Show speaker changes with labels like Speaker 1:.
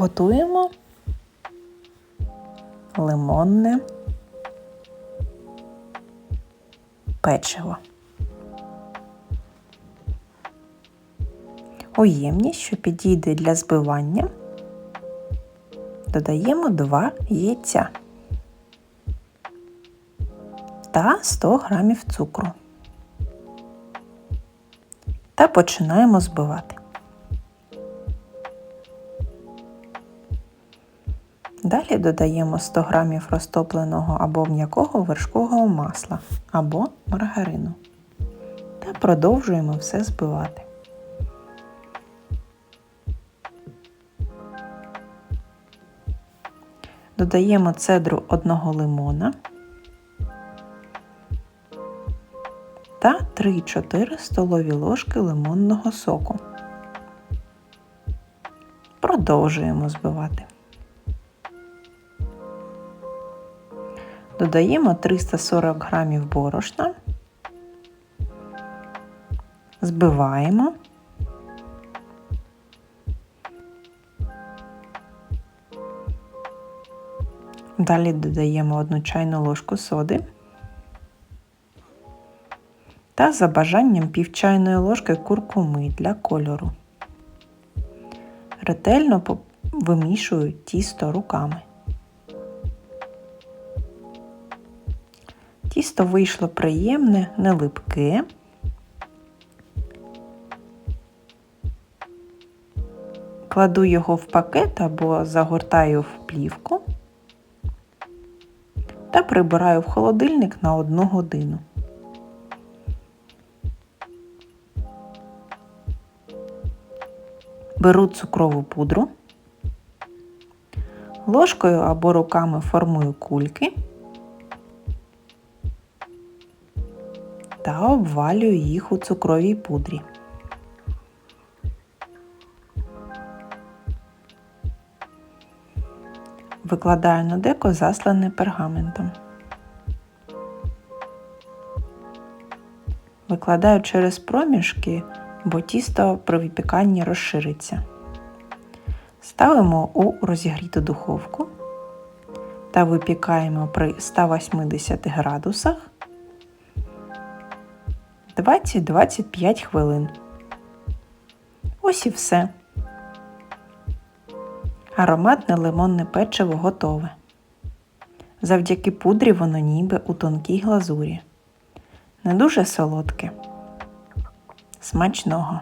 Speaker 1: Готуємо лимонне печиво. У ємність, що підійде для збивання, додаємо 2 яйця та 100 г цукру та починаємо збивати. Далі додаємо 100 г розтопленого або м'якого вершкового масла або маргарину та продовжуємо все збивати. Додаємо цедру одного лимона та 3-4 столові ложки лимонного соку. Продовжуємо збивати. Додаємо 340 грамів борошна, збиваємо. Далі додаємо 1 чайну ложку соди та за бажанням пів чайної ложки куркуми для кольору. Ретельно вимішую тісто руками. Тісто вийшло приємне, не липке. Кладу його в пакет або загортаю в плівку та прибираю в холодильник на одну годину. Беру цукрову пудру, ложкою або руками формую кульки та обвалюю їх у цукровій пудрі. Викладаю на деко заслане пергаментом. Викладаю через проміжки, бо тісто при випіканні розшириться. Ставимо у розігріту духовку та випікаємо при 180 градусах 20-25 хвилин. Ось і все. Ароматне лимонне печиво готове. Завдяки пудрі воно ніби у тонкій глазурі. Не дуже солодке. Смачного!